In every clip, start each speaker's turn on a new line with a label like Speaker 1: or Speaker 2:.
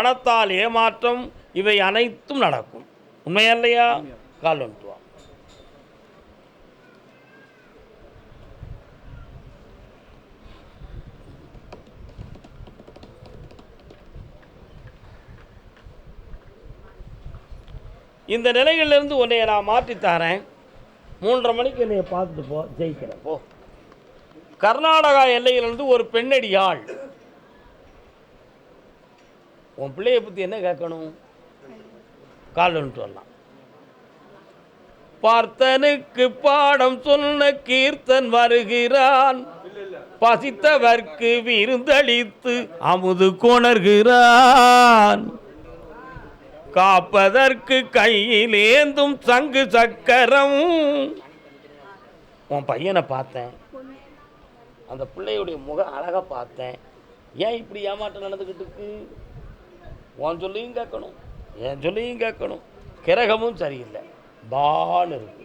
Speaker 1: பணத்தால் ஏமாற்றம் இவை அனைத்தும் நடக்கும். உண்மையா இல்லையா கால் வந்துட்டு இந்த நிலைகளிலிருந்து உன்னைய நான் மாற்றித்தாரேன் மூன்றரை மணிக்கு என்னைய பார்த்துட்டு போ ஜெயிக்கிறேன் போ. கர்நாடகா எல்லையிலிருந்து ஒரு பெண்ணடியாள் உன் பிள்ளையை பற்றி என்ன கேட்கணும்? கால் வரலாம். பார்த்தனுக்கு பாடம் சொன்ன கீர்த்தன் வருகிறான். பசித்தவர்க்கு விருந்தளித்து அமுது கொணர்கிறான். காப்பதற்கு கையில் ஏந்தும் சங்கு சக்கரம். உன் பையனை பார்த்தேன். அந்த பிள்ளையுடைய முகம் அழகாக பார்த்தேன். ஏன் இப்படி ஏமாற்றம் நடந்துக்கிட்டு இருக்கு? உன் சொல்லியும் கேட்கணும் என் சொல்லியும் கேட்கணும். கிரகமும் சரியில்லை. பான்னு இருக்கு.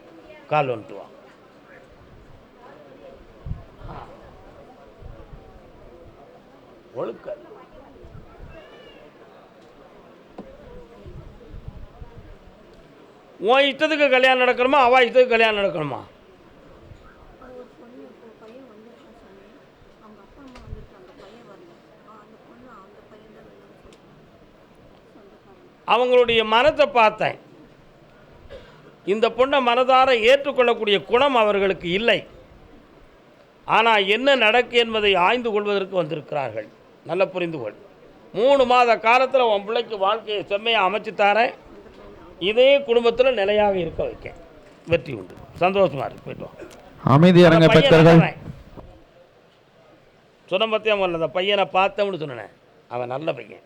Speaker 1: கால் வந்துட்டு வா. ஒழுக்க உன் இஷ்டத்துக்கு கல்யாணம் நடக்கணுமா? அவ இஷ்டத்துக்கு கல்யாணம் நடக்கணுமா
Speaker 2: அது ஒரு பொண்ணு இப்போ பையன் வந்திருக்கான் சாமி அவங்க அப்பா அம்மா வந்திருக்காங்க பையன் வரல ஆ, அந்த பொண்ணு அந்த பையன் தான் வேணும்னு சொல்றாங்க சொந்தக்காரங்க
Speaker 1: அவங்களுடைய மனத்தை பார்த்தேன். இந்த பொண்ணை மனதார ஏற்றுக்கொள்ளக்கூடிய குணம் அவர்களுக்கு இல்லை. ஆனால் என்ன நடக்கு என்பதை ஆய்ந்து கொள்வதற்கு வந்திருக்கிறார்கள். நல்ல புரிந்து கொள். மூணு மாத காலத்தில் உன் பிள்ளைக்கு வாழ்க்கையை செம்மையாக அமைச்சு தரேன். இதே குடும்பத்தில் நிலையாக இருக்க வைக்க வெற்றி உண்டு. சந்தோஷமா இருக்கு. போயிட்டு வா.
Speaker 3: அமைதி அரங்க
Speaker 1: நல்லவன். சொன்ன பற்றியா அந்த பையனை பார்த்தோம்னு சொன்னேன். அவன் நல்ல பையன்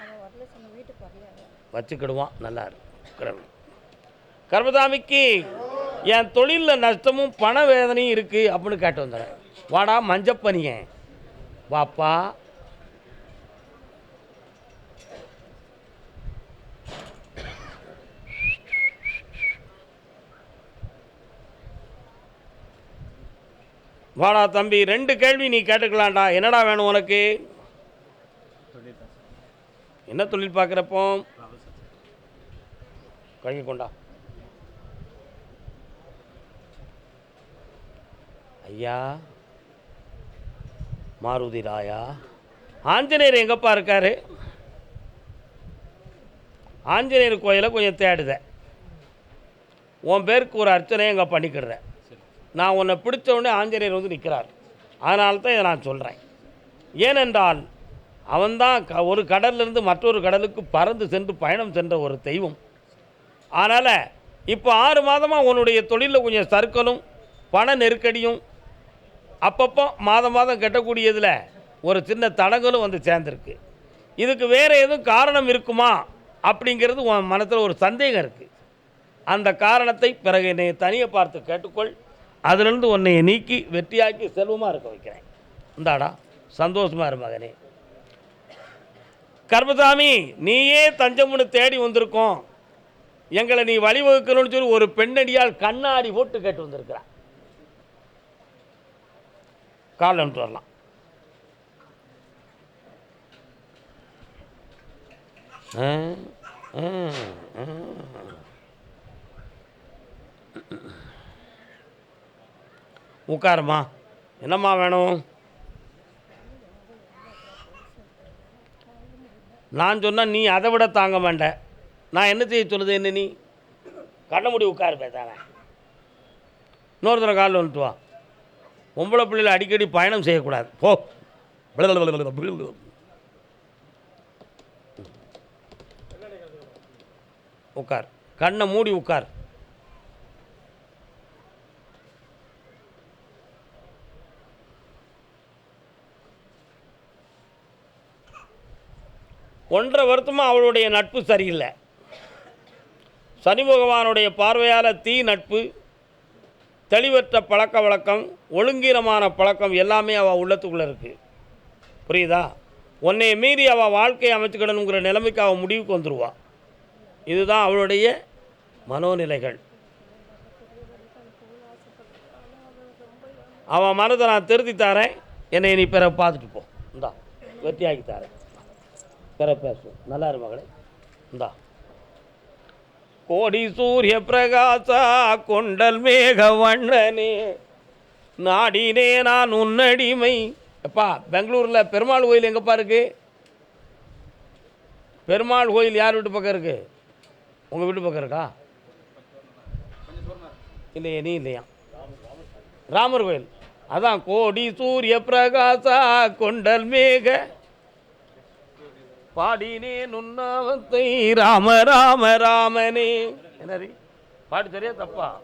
Speaker 2: அவன் வரல சொன்ன வீட்டுக்கு வரல அவன்.
Speaker 1: வச்சுக்கிடுவான். நல்லா இருக்கு கர்மதாமிக்கு என் தொழிலில் நஷ்டமும் பண வேதனையும் இருக்குது அப்படின்னு கேட்டு வந்துடுறேன் வாடா மஞ்சப்பனியன் வாப்பா. வாடா தம்பி ரெண்டு கேள்வி நீ கேட்டுக்கலாம்டா. என்னடா வேணும் உனக்கு? என்ன தொழில் பார்க்குறப்போ? கையை கொண்டா ஐயா மாருதி ராயா ஆஞ்சநேயர் எங்கப்பா இருக்காரு? ஆஞ்சநேயர் கோயிலை கொஞ்சம் தேடுத. உன் பேருக்கு ஒரு அர்ச்சனை எங்கே பண்ணிக்கிடுறேன் நான் உன்னை பிடிச்ச உடனே ஆஞ்சநேயர் வந்து நிற்கிறார் அதனால தான் இதை நான் சொல்கிறேன் ஏனென்றால் அவன்தான் க ஒரு கடல்லிருந்து மற்றொரு கடலுக்கு பறந்து சென்று பயணம் சென்ற ஒரு தெய்வம். அதனால் இப்போ ஆறு மாதமாக உன்னுடைய தொழிலில் கொஞ்சம் சர்க்கலும் பண நெருக்கடியும் அப்பப்போ மாதம் மாதம் கட்டக்கூடியதில் ஒரு சின்ன தடங்களும் வந்து சேர்ந்துருக்கு. இதுக்கு வேறு எதுவும் காரணம் இருக்குமா? அப்படிங்கிறது உன் மனத்தில் ஒரு சந்தேகம் இருக்குது அந்த காரணத்தை பிறகு என்னை தனியை பார்த்து கேட்டுக்கொள். அதிலிருந்து உன்னை நீக்கி வெற்றியாக்கி செல்வமாக இருக்க வைக்கிறேன். இந்தாடா சந்தோஷமாக இரு மகனே. கர்மசாமி நீயே தஞ்சம்னு தேடி வந்திருக்கோம். எங்களை நீ வழிவகுக்கணும்னு சொல்லி ஒரு பெண்ணடியால் கண்ணாடி போட்டு கேட்டு வந்திருக்கிறான் கால் வரலாம் ஆ, உட்காருமா என்னம்மா வேணும்? நான் சொன்னால் நீ அதை விட தாங்க மாட்டேன் நான் என்ன செய்ய சொல்லுது என்ன நீ? கண்ண முடி உட்காரு பேசான இன்னொரு தடவை காலில் வந்துட்டு வா. பொம்பளை பிள்ளைகளை அடிக்கடி பயணம் செய்யக்கூடாது. போ. உட்கார். கண்ணை மூடி உட்கார். ஒன்றரை வருத்தமாக அவளுடைய நட்பு சரியில்லை. சனி பகவானுடைய பார்வையால் தீ நட்பு தெளிவற்ற பழக்க வழக்கம் ஒழுங்கீனமான பழக்கம் எல்லாமே அவள் உள்ளத்துக்குள்ளே இருக்குது புரியுதா? உன்னையை மீறி அவள் வாழ்க்கையை அமைச்சுக்கணுங்கிற நிலைமைக்கு அவள் முடிவுக்கு வந்துடுவாள் இதுதான் அவளுடைய மனோநிலைகள். அவன் மனதை நான் திருத்தி தரேன். என்னை நீ பிற பார்த்துட்டு போ. இந்தா வெற்றியாக்கி தரேன். பிற பேசும் நல்லா இரு மகளே. இந்தா. கோடி சூரிய பிரகாசா கொண்டல் மேக வண்ணனே நாடினே நான் உன்னடிமை எப்பா பெங்களூரில் பெருமாள் கோயில் எங்கேப்பா இருக்கு? பெருமாள் கோயில் யார் வீட்டு பக்கம் இருக்கு? உங்கள் வீட்டு பக்கம் இருக்கா? இல்லையே நீ இல்லையா? ராமர் கோயில். அதான் கோடி சூரிய பிரகாசா கொண்டல் மேக பாடினே நுண்ணாவத்தை ராம ராம ராமனே. என்னது பாட்டு சரியா தப்பா?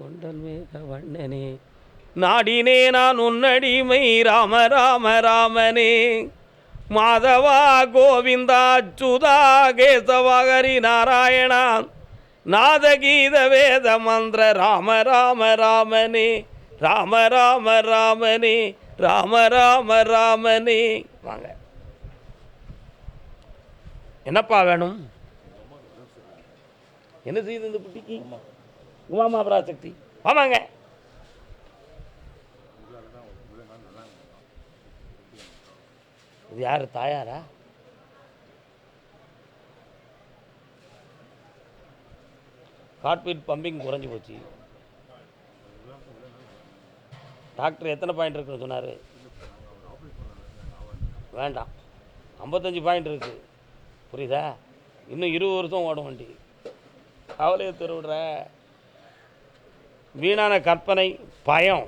Speaker 1: கொண்டல் மேக வண்ணனே. நாடினே நான் உன்னடிமை. ராம ராம ராமனே. மாதவா கோவிந்தா சுதா கேசவா ஹரி நாராயணா. நாதகீத வேத மந்திர ராம ராம ராமனே. ராம ராம ராமனே ராம ராம ராமனே. வாங்க. என்னப்பா வேணும்? என்ன செய்யுது இந்த குட்டிக்கு? உமாமா பராசக்தி ஆமாங்க இது யார் தாயாரா? ஹார்ட் பீட் பம்பிங் குறைஞ்சி போச்சு. டாக்டர் எத்தனை பாயிண்ட் இருக்குன்னு சொன்னார்? வேண்டாம். ஐம்பத்தஞ்சு பாயிண்ட் இருக்குது புரியுதா? இன்னும் இருபது வருஷம் ஓடும் வண்டி. கவலையை திருவிடுற வீணான கற்பனை பயம்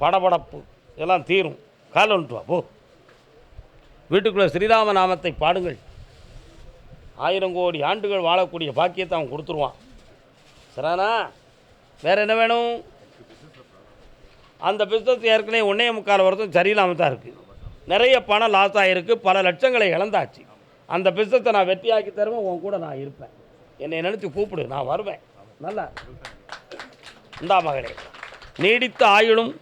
Speaker 1: படபடப்பு இதெல்லாம் தீரும். கால் வந்துட்டு வா போ. வீட்டுக்குள்ளே ஸ்ரீராம நாமத்தை பாடுங்கள். ஆயிரம் கோடி ஆண்டுகள் வாழக்கூடிய பாக்கியத்தை அவன் கொடுத்துருவான். சரானா வேறு என்ன வேணும்? அந்த பிஸ்னஸ் ஏற்கனவே ஒன்றே முக்கால் வருஷம் சரியில்லாமல் தான் இருக்குது நிறைய பணம் லாஸ் ஆகிருக்கு பல லட்சங்களை இழந்தாச்சு. அந்த பிஸ்னஸை நான் வெற்றியாக்கி தருவேன். உன் கூட நான் இருப்பேன். என்னை நினச்சி கூப்பிடு. நான் வருவேன். நல்லா. இந்தா மகளே. நீடித்த ஆயுளும்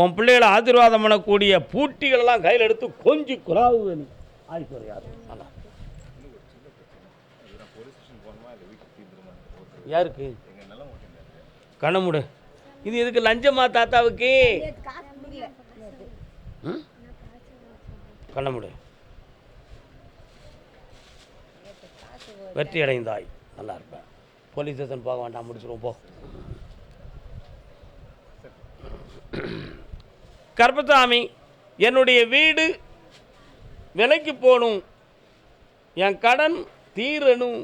Speaker 1: உன் பிள்ளைகளை ஆசீர்வாதம் பண்ணக்கூடிய பூட்டிகளெல்லாம் கையில் எடுத்து கொஞ்சி குறாவு நீ யார் நல்லா. யாருக்கு? கண்ணமுடு இது எதுக்கு லஞ்சமா தாத்தாவுக்கு? ம்? கண்ணமுடு வெற்றி அடைந்தாய். நல்லா இருப்பேன் போலீஸ் ஸ்டேஷன் போக வேண்டாம் முடிச்சிருவோம் போ. கருப்பசாமி என்னுடைய வீடு விலைக்கு போகணும். என் கடன் தீரணும்.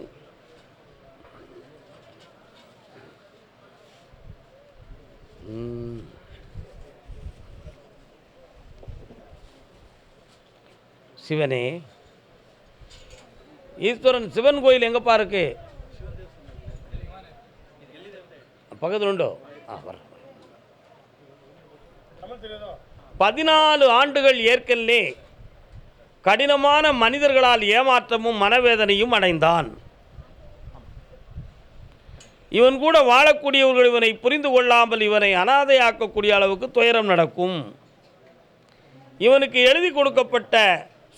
Speaker 1: சிவனே ஈஸ்வரன் சிவன் கோயில் எங்கப்பா இருக்கு? பக்கத்தில் உண்டோ? ஆ வர பதினாலு ஆண்டுகள் ஏற்கனவே கடினமான மனிதர்களால் ஏமாற்றமும் மனவேதனையும் அடைந்தான். இவன் கூட வாழக்கூடியவர்கள் இவனை புரிந்து கொள்ளாமல் இவனை அனாதையாக்கக்கூடிய அளவுக்கு துயரம் நடக்கும். இவனுக்கு எழுதி கொடுக்கப்பட்ட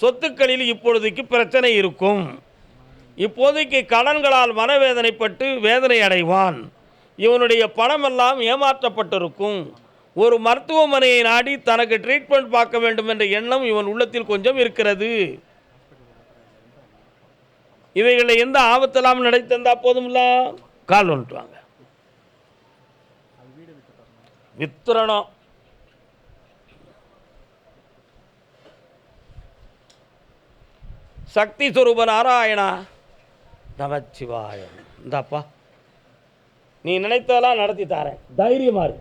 Speaker 1: சொத்துக்களில் இப்பொழுதைக்கு பிரச்சனை இருக்கும். இப்போதைக்கு கடன்களால் மனவேதனைப்பட்டு வேதனை அடைவான். இவனுடைய பணமெல்லாம் ஏமாற்றப்பட்டிருக்கும். ஒரு மருத்துவமனையை நாடி தனக்கு ட்ரீட்மெண்ட் பார்க்க வேண்டும் என்ற எண்ணம் இவன் உள்ளத்தில் கொஞ்சம் இருக்கிறது. இவைகளை எந்த ஆபத்தெல்லாம் நடத்தந்தா போதும்ல கால் வந்துட்டுவாங்க வித்துறணும் சக்தி சுரூப நாராயணா நமச்சிவாயம் இந்தாப்பா. நீ நினைத்ததெல்லாம் நடத்தி தாரேன். தைரியமா இரு.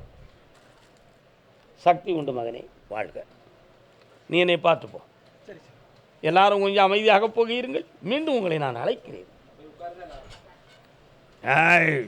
Speaker 1: சக்தி உண்டு மகனே வாழ்க. நீ என்னை பார்த்துப்போ எல்லாரும் கொஞ்சம் அமைதியாக போகிறீர்கள். மீண்டும் உங்களை நான் அழைக்கிறேன். I